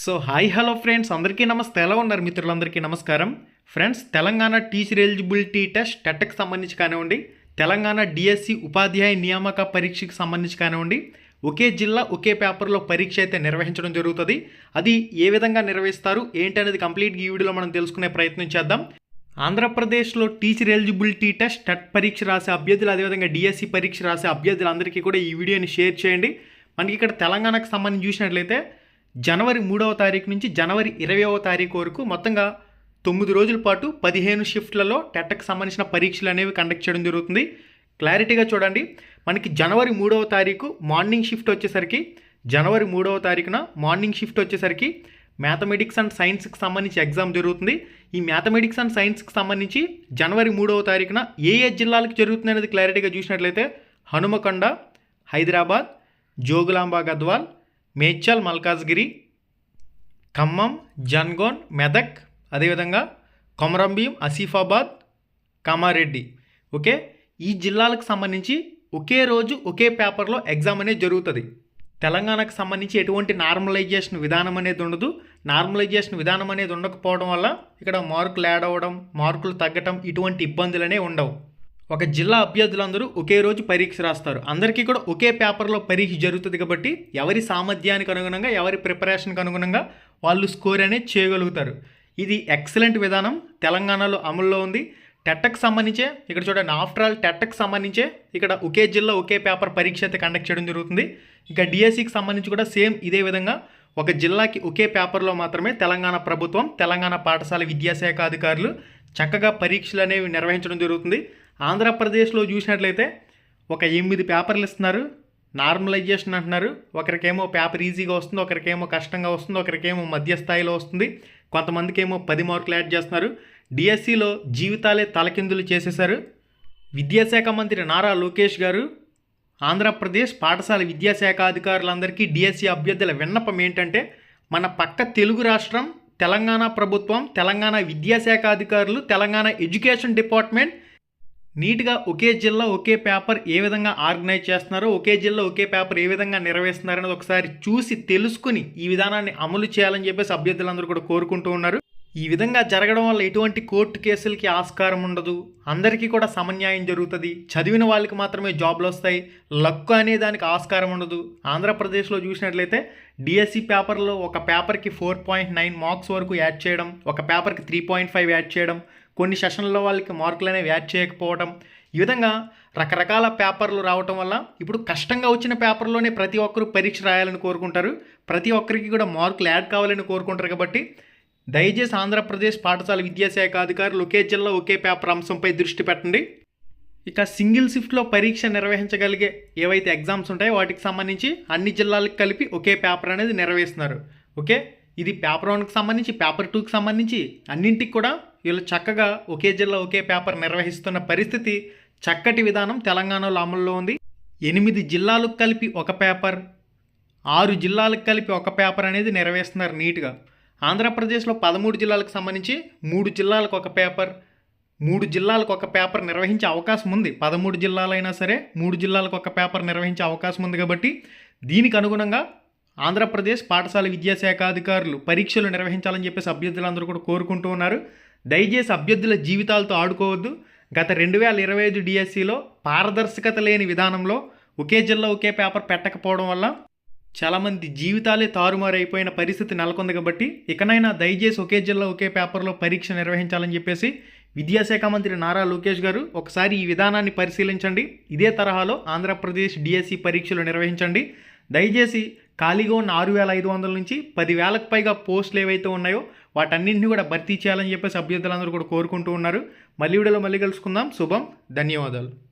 So hi hello friends. అందరికీ నమస్తే. ఎలా ఉన్నారు మిత్రులందరికీ నమస్కారం? Friends Telangana teacher eligibility test టెట్కి సంబంధించి కానివ్వండి తెలంగాణ డిఎస్సి ఉపాధ్యాయ నియామక పరీక్షకి సంబంధించి కానివ్వండి ఒకే జిల్లా ఒకే పేపర్లో పరీక్ష అయితే నిర్వహించడం జరుగుతుంది. అది ఏ విధంగా నిర్వహిస్తారు ఏంటనేది కంప్లీట్గా ఈ వీడియోలో మనం తెలుసుకునే ప్రయత్నం చేద్దాం. ఆంధ్రప్రదేశ్లో టీచర్ ఎలిజిబిలిటీ టెస్ట్ టెట్ పరీక్ష రాసే అభ్యర్థులు అదేవిధంగా డిఎస్సి పరీక్ష రాసే అభ్యర్థులందరికీ కూడా ఈ వీడియోని షేర్ చేయండి. మనకి ఇక్కడ తెలంగాణకు సంబంధించి చూసినట్లయితే జనవరి మూడవ తారీఖు నుంచి జనవరి ఇరవైవ తారీఖు వరకు మొత్తంగా తొమ్మిది రోజుల పాటు పదిహేను షిఫ్ట్లలో టెట్కి సంబంధించిన పరీక్షలు అనేవి కండక్ట్ చేయడం జరుగుతుంది. క్లారిటీగా చూడండి. మనకి జనవరి మూడవ తారీఖు మార్నింగ్ షిఫ్ట్ వచ్చేసరికి జనవరి మూడవ తారీఖున మార్నింగ్ షిఫ్ట్ వచ్చేసరికి మ్యాథమెటిక్స్ అండ్ సైన్స్కి సంబంధించి ఎగ్జామ్ జరుగుతుంది. ఈ మ్యాథమెటిక్స్ అండ్ సైన్స్కి సంబంధించి జనవరి మూడవ తారీఖున ఏ ఏ జిల్లాలకు జరుగుతుంది అనేది క్లారిటీగా చూసినట్లయితే హనుమకొండ హైదరాబాద్ జోగులాంబ గద్వాల్ మేడ్చల్ మల్కాజ్గిరి ఖమ్మం జన్గోన్ మెదక్ అదేవిధంగా కొమరంభీం ఆసిఫాబాద్ కామారెడ్డి. ఓకే? ఈ జిల్లాలకు సంబంధించి ఒకే రోజు ఒకే పేపర్లో ఎగ్జామ్ అనేది జరుగుతుంది. తెలంగాణకు సంబంధించి ఎటువంటి నార్మలైజేషన్ విధానం అనేది ఉండదు. నార్మలైజేషన్ విధానం అనేది ఉండకపోవడం వల్ల ఇక్కడ మార్కులు యాడ్ అవ్వడం మార్కులు తగ్గటం ఇటువంటి ఇబ్బందులనే ఉండవు. ఒక జిల్లా అభ్యర్థులందరూ ఒకే రోజు పరీక్ష రాస్తారు. అందరికీ కూడా ఒకే పేపర్లో పరీక్ష జరుగుతుంది కాబట్టి ఎవరి సామర్థ్యానికి అనుగుణంగా ఎవరి ప్రిపరేషన్కి అనుగుణంగా వాళ్ళు స్కోర్ అనేది చేయగలుగుతారు. ఇది ఎక్సలెంట్ విధానం. తెలంగాణలో అమల్లో ఉంది. టెట్టకు సంబంధించే ఇక్కడ చూడండి ఆఫ్టర్ ఆల్ టెట్టకు సంబంధించే ఇక్కడ ఒకే జిల్లా ఒకే పేపర్ పరీక్ష అయితే కండక్ట్ చేయడం జరుగుతుంది. ఇంకా డిఎస్సికి సంబంధించి కూడా సేమ్ ఇదే విధంగా ఒక జిల్లాకి ఒకే పేపర్లో మాత్రమే తెలంగాణ ప్రభుత్వం తెలంగాణ పాఠశాల విద్యాశాఖ అధికారులు చక్కగా పరీక్షలు అనేవి నిర్వహించడం జరుగుతుంది. ఆంధ్రప్రదేశ్లో చూసినట్లయితే ఒక ఎనిమిది పేపర్లు ఇస్తున్నారు. నార్మలైజేషన్ అంటున్నారు. ఒకరికేమో పేపర్ ఈజీగా వస్తుంది ఒకరికేమో కష్టంగా వస్తుంది ఒకరికేమో మధ్య స్థాయిలో వస్తుంది. కొంతమందికి ఏమో పది మార్కులు యాడ్ చేస్తున్నారు. డిఎస్సిలో జీవితాలే తలకిందులు చేసేశారు. విద్యాశాఖ మంత్రి నారా లోకేష్ గారు ఆంధ్రప్రదేశ్ పాఠశాల విద్యాశాఖ అధికారులందరికీ డిఎస్సి అభ్యర్థుల విన్నపం ఏంటంటే మన పక్క తెలుగు రాష్ట్రం తెలంగాణ ప్రభుత్వం తెలంగాణ విద్యాశాఖ అధికారులు తెలంగాణ ఎడ్యుకేషన్ డిపార్ట్మెంట్ నీట్గా ఒకే జిల్లా ఒకే పేపర్ ఏ విధంగా ఆర్గనైజ్ చేస్తున్నారో ఒకే జిల్లా ఒకే పేపర్ ఏ విధంగా నిర్వహిస్తున్నారనేది ఒకసారి చూసి తెలుసుకుని ఈ విధానాన్ని అమలు చేయాలని చెప్పేసి అభ్యర్థులందరూ కూడా కోరుకుంటూ ఉన్నారు. ఈ విధంగా జరగడం వల్ల ఎటువంటి కోర్టు కేసులకి ఆస్కారం ఉండదు. అందరికీ కూడా సమన్యాయం జరుగుతుంది. చదివిన వాళ్ళకి మాత్రమే జాబ్లు వస్తాయి. లక్ అనే దానికి ఆస్కారం ఉండదు. ఆంధ్రప్రదేశ్లో చూసినట్లయితే డిఎస్సి పేపర్లో ఒక పేపర్కి ఫోర్ పాయింట్ నైన్ మార్క్స్ వరకు యాడ్ చేయడం ఒక పేపర్కి త్రీ పాయింట్ ఫైవ్ యాడ్ చేయడం కొన్ని సెషన్లలో వాళ్ళకి మార్కులు అనేవి యాడ్ చేయకపోవడం ఈ విధంగా రకరకాల పేపర్లు రావటం వల్ల ఇప్పుడు కష్టంగా వచ్చిన పేపర్లోనే ప్రతి ఒక్కరు పరీక్ష రాయాలని కోరుకుంటారు. ప్రతి ఒక్కరికి కూడా మార్కులు యాడ్ కావాలని కోరుకుంటారు కాబట్టి దయచేసి ఆంధ్రప్రదేశ్ పాఠశాల విద్యాశాఖ అధికారులు ఒకే జిల్లా ఒకే పేపర్ అంశంపై దృష్టి పెట్టండి. ఇక సింగిల్ షిఫ్ట్లో పరీక్ష నిర్వహించగలిగే ఏవైతే ఎగ్జామ్స్ ఉంటాయో వాటికి సంబంధించి అన్ని జిల్లాలకు కలిపి ఒకే పేపర్ అనేది నిర్వహిస్తున్నారు ఓకే? ఇది పేపర్ వన్కి సంబంధించి పేపర్ టూకి సంబంధించి అన్నింటికి కూడా వీళ్ళు చక్కగా ఒకే జిల్లా ఒకే పేపర్ నిర్వహిస్తున్న పరిస్థితి చక్కటి విధానం తెలంగాణలో అమల్లో ఉంది. ఎనిమిది జిల్లాలకు కలిపి ఒక పేపర్ ఆరు జిల్లాలకు కలిపి ఒక పేపర్ అనేది నెరవేరుస్తున్నారు నీట్గా. ఆంధ్రప్రదేశ్లో పదమూడు జిల్లాలకు సంబంధించి మూడు జిల్లాలకు ఒక పేపర్ మూడు జిల్లాలకు ఒక పేపర్ నిర్వహించే అవకాశం ఉంది. పదమూడు జిల్లాలైనా సరే మూడు జిల్లాలకు ఒక పేపర్ నిర్వహించే అవకాశం ఉంది కాబట్టి దీనికి అనుగుణంగా ఆంధ్రప్రదేశ్ పాఠశాల విద్యాశాఖ అధికారులు పరీక్షలు నిర్వహించాలని చెప్పేసి అభ్యర్థులందరూ కూడా కోరుకుంటూ ఉన్నారు. దయచేసి అభ్యర్థుల జీవితాలతో ఆడుకోవద్దు. గత రెండు వేల ఇరవై ఐదు డిఎస్సిలో పారదర్శకత లేని విధానంలో ఒకే జిల్లా ఒకే పేపర్ పెట్టకపోవడం వల్ల చాలామంది జీవితాలే తారుమారైపోయిన పరిస్థితి నెలకొంది కాబట్టి ఇకనైనా దయచేసి ఒకే జిల్లా ఒకే పేపర్లో పరీక్ష నిర్వహించాలని చెప్పేసి విద్యాశాఖ మంత్రి నారా లోకేష్ గారు ఒకసారి ఈ విధానాన్ని పరిశీలించండి. ఇదే తరహాలో ఆంధ్రప్రదేశ్ డిఎస్సి పరీక్షలు నిర్వహించండి. దయచేసి ఖాళీగా ఉన్న ఆరు వేల ఐదు వందల నుంచి పదివేలకు పైగా పోస్టులు ఏవైతే ఉన్నాయో వాటన్నింటినీ కూడా భర్తీ చేయాలని చెప్పేసి అభ్యర్థులందరూ కూడా కోరుకుంటూ ఉన్నారు. మళ్ళీ వీడియోలో మళ్ళీ కలుసుకుందాం. శుభం. ధన్యవాదాలు.